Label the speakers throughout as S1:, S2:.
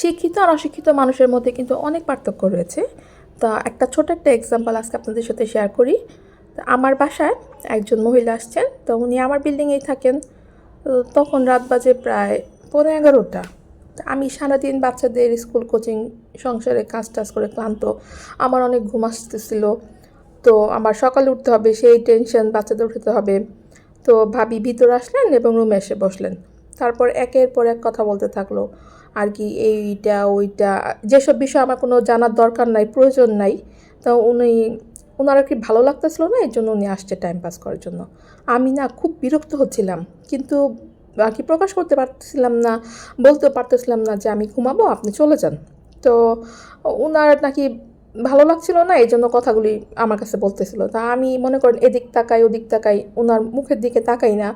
S1: শিক্ষিত আর অশিক্ষিত মানুষের মধ্যে কিন্তু অনেক পার্থক্য রয়েছে। তা একটা ছোট একটা এক্সাম্পল আজকে আপনাদের সাথে শেয়ার করি। আমার বাসায় একজন মহিলা আসছেন, তো উনি আমার বিল্ডিংয়েই থাকেন। তখন রাত বাজে প্রায় পনেরো এগারোটা। আমি সারাদিন বাচ্চাদের স্কুল কোচিং সংসারে কাজ টাজ করে ক্লান্ত, আমার অনেক ঘুম আসতেছিল। তো আমার সকালে উঠতে হবে, সেই টেনশন বাচ্চাদের উঠতে হবে। তো ভাবি ভিতরে আসলেন এবং রুমে এসে বসলেন। তারপর একের পর এক কথা বলতে থাকল। আর কি এইটা, ওইটা, যেসব বিষয় আমার কোনো জানার দরকার নাই, প্রয়োজন নাই, তো উনি ওনার আর কি ভালো লাগতেছিল না এর জন্য উনি আসছে টাইম পাস করার জন্য। আমি না খুব বিরক্ত হচ্ছিলাম, কিন্তু আর কি প্রকাশ করতে পারতেছিলাম না, বলতেও পারতেছিলাম না যে আমি ঘুমাবো, আপনি চলে যান। তো ওনার নাকি ভালো লাগছিল না, এই জন্য কথাগুলি আমার কাছে বলতেছিল। তা আমি মনে করেন এদিক তাকাই, ওদিক তাকাই ওনার মুখের দিকে তাকাই না,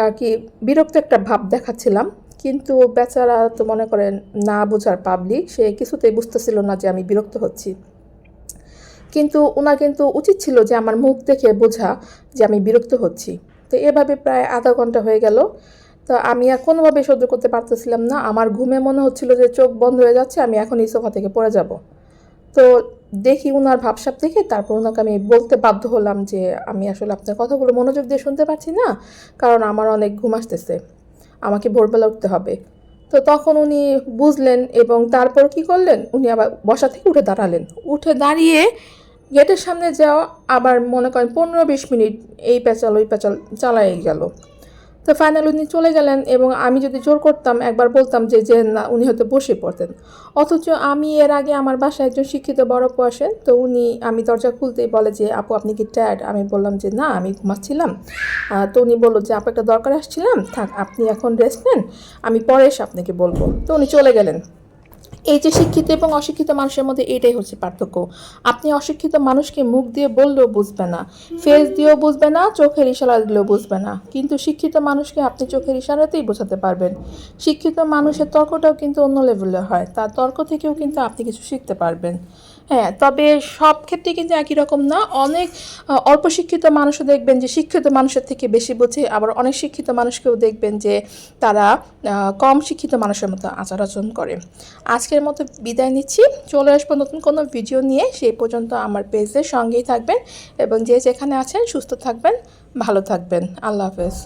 S1: আর কি বিরক্ত একটা ভাব দেখাচ্ছিলাম। কিন্তু বেচারা তো মনে করেন না বোঝার পাবলিক সে কিছুতেই বুঝতেছিল না যে আমি বিরক্ত হচ্ছি। কিন্তু ওনার কিন্তু উচিত ছিল যে আমার মুখ দেখে বোঝা যে আমি বিরক্ত হচ্ছি। তো এভাবে প্রায় আধা ঘণ্টা হয়ে গেল। তো আমি আর কোনোভাবে সহ্য করতে পারতেছিলাম না। আমার ঘুমে মনে হচ্ছিল যে চোখ বন্ধ হয়ে যাচ্ছে, আমি এখন এই সোফা থেকে পড়ে যাব। তো দেখি ওনার ভাবসাব দেখে তারপর ওনাকে আমি বলতে বাধ্য হলাম যে আমি আসলে আপনার কথাগুলো মনোযোগ দিয়ে শুনতে পাচ্ছি না, কারণ আমার অনেক ঘুম আসতেছে। আমাকে ভোরবেলা উঠতে হবে। তো তখন উনি বুঝলেন এবং তারপর কি করলেন? উনি আবার বসা থেকে উঠে দাঁড়ালেন। উঠে দাঁড়িয়ে গেটের সামনে যাওয়া, আবার মনে করেন পনেরো বিশ মিনিট এই প্যাচাল ওই প্যাচাল চালাই গেল। তো ফাইনাল উনি চলে গেলেন এবং আমি যদি জোর করতাম, একবার বলতাম যে যে না, উনি হয়তো বসে পড়তেন। অথচ আমি এর আগে আমার বাসায় একজন শিক্ষিত বড় আপু আসেন, তো উনি, আমি দরজা খুলতেই বলে যে, আপু, আপনি কি ট্যাড আমি বললাম যে, না, আমি ঘুমাচ্ছিলাম। তো উনি বলল যে, আপু, একটা দরকার আসছিলাম, থাক, আপনি এখন রেস্ট নেন, আমি পরে এসে আপনাকে বলব। তো উনি চলে গেলেন। এই যে শিক্ষিত এবং অশিক্ষিত মানুষের মধ্যে এটাই হচ্ছে পার্থক্য। আপনি অশিক্ষিত মানুষকে মুখ দিয়ে বললেও বুঝবে না ফেস দিয়েও বুঝবে না চোখের ইশারা দিলেও বুঝবে না। কিন্তু শিক্ষিত মানুষকে আপনি চোখের ইশারাতেই বোঝাতে পারবেন। শিক্ষিত মানুষের তর্কটাও কিন্তু অন্য লেভেলে হয়, তার তর্ক থেকেও কিন্তু আপনি কিছু শিখতে পারবেন। হ্যাঁ তবে সব ক্ষেত্রে কিন্তু একই রকম না, অনেক অল্প শিক্ষিত মানুষও দেখবেন যে শিক্ষিত মানুষের থেকে বেশি বোঝে, আবার অনেক শিক্ষিত মানুষকেও দেখবেন যে তারা কম শিক্ষিত মানুষের মতো আচার আচরণ করে আজকের মতো বিদায় নিচ্ছি। চলে আসব নতুন কোনো ভিডিও নিয়ে। সেই পর্যন্ত আমার পেজের সঙ্গেই থাকবেন এবং যে যেখানে আছেন সুস্থ থাকবেন, ভালো থাকবেন। আল্লাহ হাফেজ।